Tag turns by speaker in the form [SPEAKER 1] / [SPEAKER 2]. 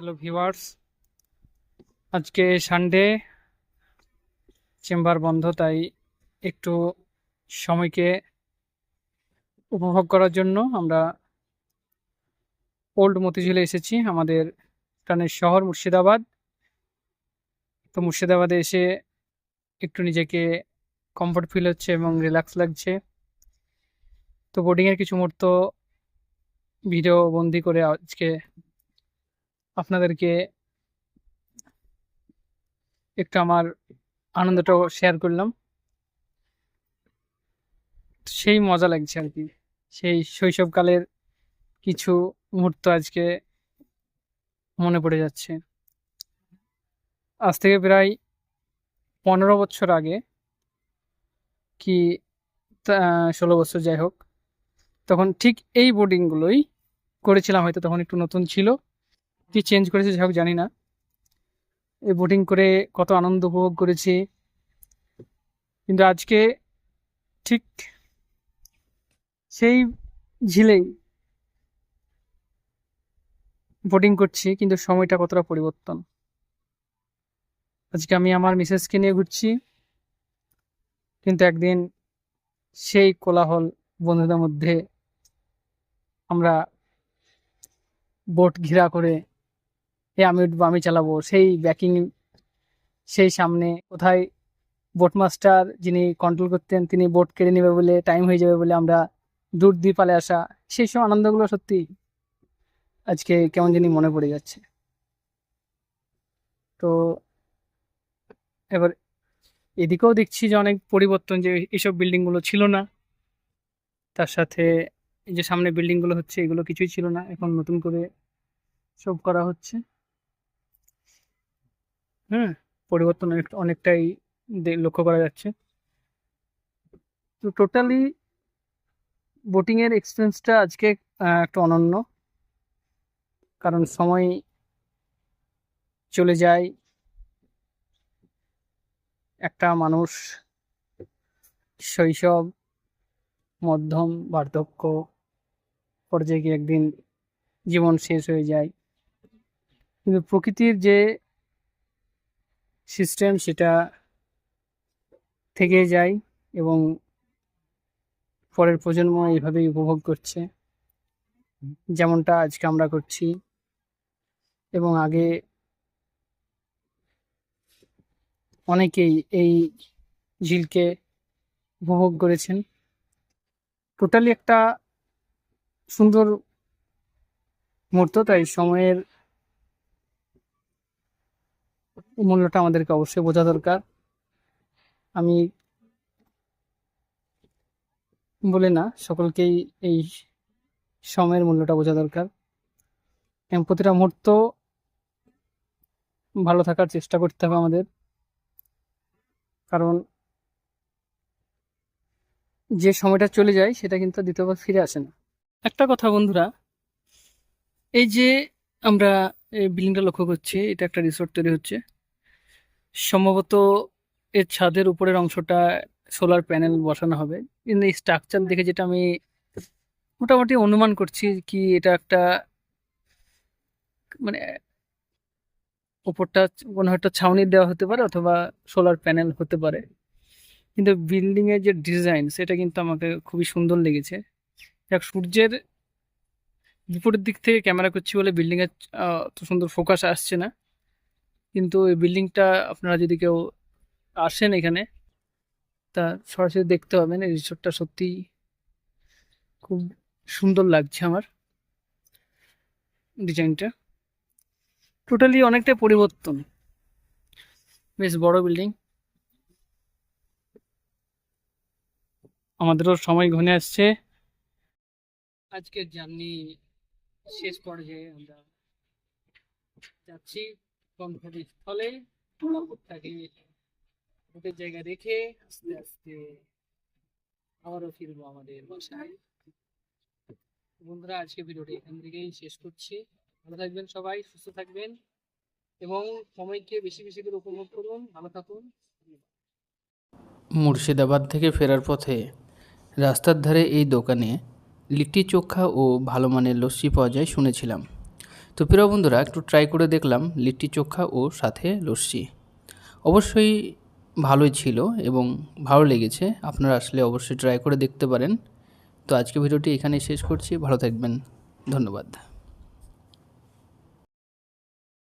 [SPEAKER 1] Hello viewers. আজকে Sunday chamber বন্ধ, তাই একটু সময়কে উপভোগ করার জন্য আমরা ওল্ড মতিঝিলে এসেছি, আমাদের টানের শহর মুর্শিদাবাদ। তো মুর্শিদাবাদে এসে একটু নিজেকে কমফর্ট ফিল হচ্ছে এবং রিল্যাক্স লাগছে। তো বোর্ডিংয়ের কিছু মুহূর্ত ভিডিও বন্দি করে আজকে আপনাদেরকে একটু আমার আনন্দটাও শেয়ার করলাম। সেই মজা লাগছে আর কি। সেই শৈশবকালের কিছু মুহূর্ত আজকে মনে পড়ে যাচ্ছে। আজ থেকে প্রায় পনেরো বছর আগে কি ষোলো বছর যাই হোক, তখন ঠিক এই বোর্ডিংগুলোই করেছিলাম হয়তো, তখন একটু নতুন ছিল। কি চেঞ্জ করেছে, যাই হোক, জানি না। এই বোটিং করে কত আনন্দ উপভোগ করেছি। কিন্তু আজকে ঠিক সেই ঝিলেই বোটিং করছি, কিন্তু সময়টা কতটা পরিবর্তন। আজকে আমি আমার মিসেসকে নিয়ে ঘুরছি, কিন্তু একদিন সেই কোলাহল বন্ধুদের মধ্যে আমরা বোট ঘেরা করে এ আমি উঠবো, আমি চালাবো। সেই ব্যাকিং সেই সামনে কোথায় বোট মাস্টার যিনি কন্ট্রোল করতেন, তিনি বোট কেড়ে নেবে বলে টাইম হয়ে যাবে বলে আমরা দূর দিয়ে পালে আসা, সেই সব আনন্দগুলো সত্যি আজকে কেমন জানি মনে পড়ে যাচ্ছে। তো এবার এদিকেও দেখছি যে অনেক পরিবর্তন যে এইসব বিল্ডিংগুলো ছিল না। তার সাথে যে সামনে বিল্ডিংগুলো হচ্ছে, এগুলো কিছুই ছিল না। এখন নতুন করে সব করা হচ্ছে। হুম পরিবর্তন অনেক- অনেকটাই লক্ষ্য করা যাচ্ছে। তো টোটালি বোটিংয়ের এক্সপিরিয়েন্সটা আজকে একটু অনন্য। কারণ সময় চলে যায়। একটা মানুষ, শৈশব, মধ্যম, বার্ধক্য পর্যায়ে গিয়ে একদিন জীবন শেষ হয়ে যায়। কিন্তু প্রকৃতির যে সিস্টেম সেটা থেকে যায় এবং পরের প্রজন্ম এইভাবেই উপভোগ করছে। যেমনটা আজকে আমরা করছি এবং আগে অনেকেই এই ঝিলকে উপভোগ করেছেন। টোটালি একটা সুন্দর মুহূর্ত, তাই সময়ের মূল্যটা আমাদেরকে অবশ্যই বোঝা দরকার। আমি বলে না, সকলকেই এই সময়ের মূল্যটা বোঝা দরকার। এবং প্রতিটা মুহূর্ত ভালো থাকার চেষ্টা করতে হবে আমাদের। কারণ যে সময়টা চলে যায়, সেটা কিন্তু দ্বিতীয়বার ফিরে আসে না। একটা কথা বন্ধুরা, এই যে আমরা এই বিল্ডিংটা লক্ষ্য করছি, এটা একটা রিসোর্ট তৈরি হচ্ছে। সম্ভবত এর ছাদের উপরের অংশটা সোলার প্যানেল বসানো হবে। কিন্তু এই স্ট্রাকচার দেখে যেটা আমি মোটামুটি অনুমান করছি কি এটা একটা মানে উপরটা কোনো একটা ছাউনি দেওয়া হতে পারে অথবা সোলার প্যানেল হতে পারে। কিন্তু বিল্ডিংয়ের যে ডিজাইন সেটা কিন্তু আমাকে খুবই সুন্দর লেগেছে। দেখ, সূর্যের বিপরীত দিক থেকে ক্যামেরা করছি বলে বিল্ডিংয়ের অত সুন্দর ফোকাস আসছে না। কিন্তু এই বিল্ডিংটা আপনারা যদি কেউ আসেন এখানে, তা সরাসরি দেখতে পাবেন। এই রিসোর্টটা সত্যি খুব সুন্দর লাগছে আমার ডিজাইনটা টোটালি অনেকটা পরিবর্তন। বেশ বড় বিল্ডিং আমাদেরও সময় ঘনে আসছে। আজকের জার্নি শেষ পর্যায়ে আমরা যাচ্ছি। গন্তব্য স্থলে তাকে জায়গা রেখে আস্তে আস্তে আবারও ফিরবো আমাদের বাসায়। বন্ধুরা, আজকে ভিডিওটি এখান থেকেই শেষ করছি। ভালো থাকবেন সবাই, সুস্থ থাকবেন এবং সময়কে বেশি বেশি করে উপভোগ করুন। ভালো থাকুন।
[SPEAKER 2] মুর্শিদাবাদ থেকে ফেরার পথে রাস্তার ধারে এই দোকানে লিট্টি চোখা ও ভালো মানের লস্যি পাওয়া যায় শুনেছিলাম। তো প্রিয় বন্ধুরা, একটু ট্রাই করে দেখলাম লিট্টি চোখা ও সাথে লস্যি। অবশ্যই ভালোই ছিল এবং ভালো লেগেছে, আপনারা আসলে অবশ্যই ট্রাই করে দেখতে পারেন। তো আজকে ভিডিওটি এখানে শেষ করছি, ভালো থাকবেন, ধন্যবাদ।